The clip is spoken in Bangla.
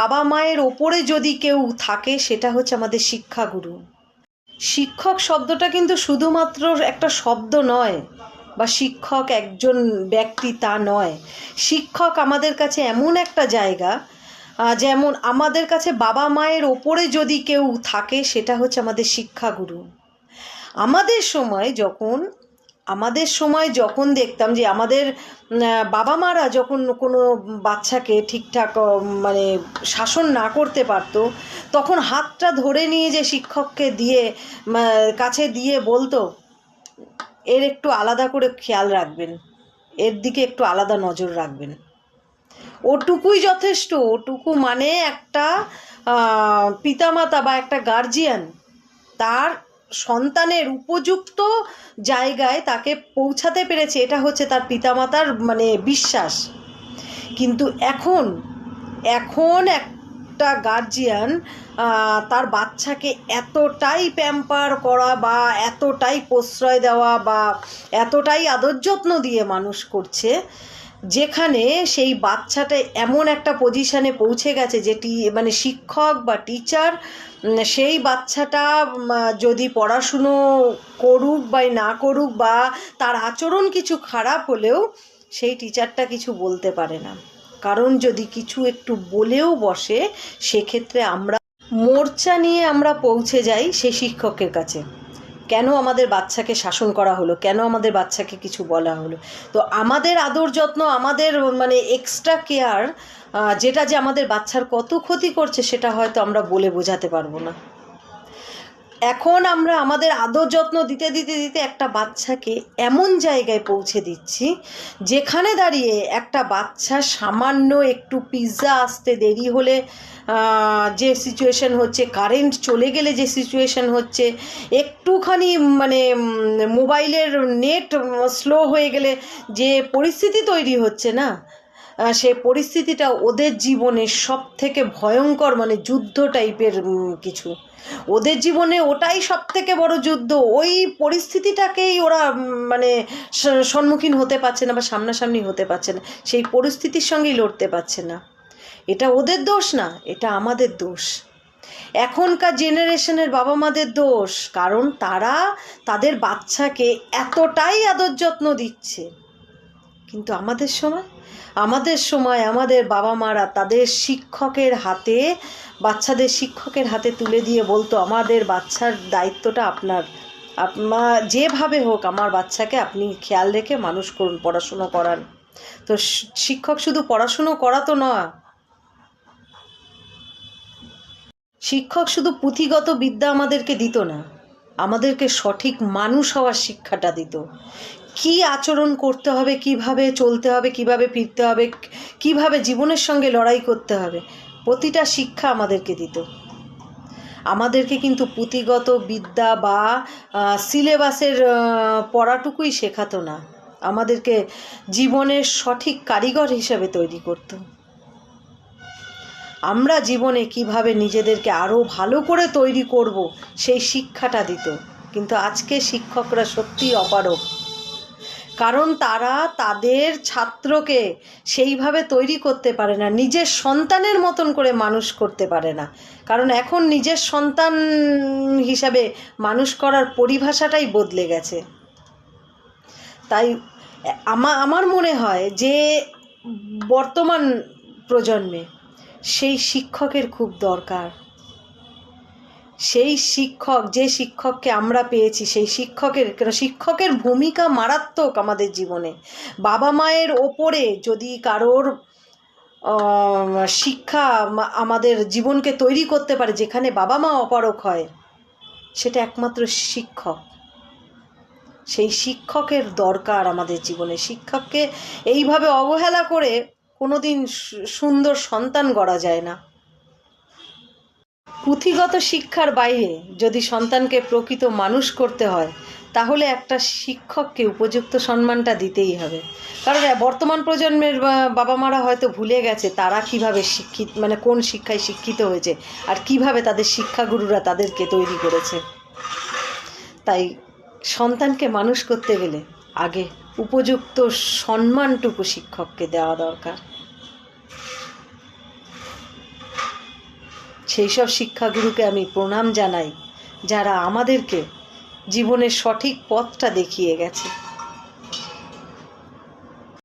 বাবা মায়ের ওপরে যদি কেউ থাকে, সেটা হচ্ছে আমাদের শিক্ষাগুরু। শিক্ষক শব্দটা কিন্তু শুধুমাত্র একটা শব্দ নয়, বা শিক্ষক একজন ব্যক্তি তা নয়। শিক্ষক আমাদের কাছে এমন একটা জায়গা যেমন আমাদের কাছে বাবা মায়ের ওপরে যদি কেউ থাকে, সেটা হচ্ছে আমাদের শিক্ষাগুরু। আমাদের সময় যখন আমাদের সময় যখন দেখতাম যে আমাদের বাবা মারা যখন কোনো বাচ্চাকে ঠিকঠাক মানে শাসন না করতে পারতো, তখন হাতটা ধরে নিয়ে যে শিক্ষককে দিয়ে কাছে দিয়ে বলতো, এর একটু আলাদা করে খেয়াল রাখবেন, এর দিকে একটু আলাদা নজর রাখবেন। ওটুকুই যথেষ্ট, ওটুকু মানে একটা পিতামাতা বা একটা গার্জিয়ান তার সন্তানের উপযুক্ত জায়গায় তাকে পৌঁছাতে পেরেছে, এটা হচ্ছে তার পিতামাতার মানে বিশ্বাস। কিন্তু এখন এখন একটা গার্জিয়ান তার বাচ্চাকে এতটাই প্যাম্পার করা বা এতটাই প্রশ্রয় দেওয়া বা এতটাই আদর যত্ন দিয়ে মানুষ করছে যেখানে সেই বাচ্চাটা এমন একটা পজিশানে পৌঁছে গেছে যেটি মানে শিক্ষক বা টিচার সেই বাচ্চাটা যদি পড়াশুনো করুক বা না করুক বা তার আচরণ কিছু খারাপ হলেও সেই টিচারটা কিছু বলতে পারে না। কারণ যদি কিছু একটু বলেও বসে, সেক্ষেত্রে আমরা মোর্চা নিয়ে আমরা পৌঁছে যাই সেই শিক্ষকের কাছে। কেন আমাদের বাচ্চাকে শাসন করা হলো? কেন আমাদের বাচ্চাকে কিছু বলা হলো? তো আমাদের আদর যত্ন, আমাদের মানে এক্সট্রা কেয়ার যেটা যে আমাদের বাচ্চার কত ক্ষতি করছে সেটা হয়তো আমরা বলে বোঝাতে পারব না। এখন আমরা আমাদের আদর যত্ন দিতে দিতে দিতে একটা বাচ্চাকে এমন জায়গায় পৌঁছে দিচ্ছি, যেখানে দাঁড়িয়ে একটা বাচ্চা সামান্য একটু পিৎজা আসতে দেরি হলে যে সিচুয়েশন হচ্ছে কারেন্ট চলে গেলে যে সিচুয়েশন হচ্ছে, একটুখানি মানে মোবাইলের নেট স্লো হয়ে গেলে যে পরিস্থিতি তৈরি হচ্ছে না সে পরিস্থিতিটা ওদের জীবনে সব থেকে ভয়ঙ্কর মানে যুদ্ধ টাইপের কিছু। ওদের জীবনে ওটাই সব থেকে বড় যুদ্ধ। ওই পরিস্থিতিটাকেই ওরা মানে সম্মুখীন হতে পারছে না বা সামনাসামনি হতে পারছে না। সেই পরিস্থিতির সঙ্গেই লড়তে পারছে না। এটা ওদের দোষ না, এটা আমাদের দোষ। এখনকার জেনারেশনের বাবা মাদের দোষ, কারণ তারা তাদের বাচ্চাকে এতটাই আদর যত্ন দিচ্ছে। কিন্তু আমাদের সময় আমাদের সময় আমাদের বাবা মারা তাদের শিক্ষকের হাতে, বাচ্চাদের শিক্ষকের হাতে তুলে দিয়ে বলতো, আমাদের বাচ্চার দায়িত্বটা আপনার। আপনার যেভাবে হোক আমার বাচ্চাকে আপনি খেয়াল রেখে মানুষ করুন, পড়াশুনো করান তো শিক্ষক শুধু পড়াশুনো করাতো নয়। শিক্ষক শুধু পুঁথিগত বিদ্যা আমাদেরকে দিত না, আমাদেরকে সঠিক মানুষ হওয়ার শিক্ষাটা দিত। কি আচরণ করতে হবে, কীভাবে চলতে হবে, কীভাবে ফিরতে হবে, কীভাবে জীবনের সঙ্গে লড়াই করতে হবে, প্রতিটা শিক্ষা আমাদেরকে দিত। আমাদেরকে কিন্তু পুঁথিগত বিদ্যা বা সিলেবাসের পড়াটুকুই শেখাতো না। আমাদেরকে জীবনের সঠিক কারিগর হিসাবে তৈরি করতো। আমরা জীবনে কীভাবে নিজেদেরকে আরও ভালো করে তৈরি করব, সেই শিক্ষাটা দিত। কিন্তু আজকে শিক্ষকরা সত্যিই অপারক কারণ তারা তাদের ছাত্রকে সেইভাবে তৈরি করতে পারে না, নিজের সন্তানের মতন করে মানুষ করতে পারে না। কারণ এখন নিজের সন্তান হিসাবে মানুষ করার পরিভাষাটাই বদলে গেছে। তাই আমার আমার মনে হয় যে বর্তমান প্রজন্মে সেই শিক্ষকের খুব দরকার। সেই শিক্ষক, যে শিক্ষককে আমরা পেয়েছি, সেই শিক্ষকের কেন শিক্ষকের ভূমিকা মারাত্মক আমাদের জীবনে। বাবা মায়ের ওপরে যদি কারোর শিক্ষা আমাদের জীবনকে তৈরি করতে পারে, যেখানে বাবা মা অপারক হয়, সেটা একমাত্র শিক্ষক। সেই শিক্ষকের দরকার আমাদের জীবনে। শিক্ষককে এইভাবে অবহেলা করে কোনোদিন সু- সুন্দর সন্তান গড়া যায় না। পুঁথিগত শিক্ষার বাইরে যদি সন্তানকে প্রকৃত মানুষ করতে হয়, তাহলে একটা শিক্ষককে উপযুক্ত সম্মানটা দিতেই হবে। কারণ বর্তমান প্রজন্মের বাবা মারা হয়তো ভুলে গেছে তারা কীভাবে শিক্ষিত মানে কোন শিক্ষায় শিক্ষিত হয়েছে আর কীভাবে তাদের শিক্ষাগুরুরা তাদেরকে তৈরি করেছে। তাই সন্তানকে মানুষ করতে গেলে আগে উপযুক্ত সম্মানটুকু শিক্ষককে দেওয়া দরকার। সেই সব শিক্ষাগুরুকে আমি প্রণাম জানাই যারা আমাদেরকে জীবনের সঠিক পথটা দেখিয়ে গেছে।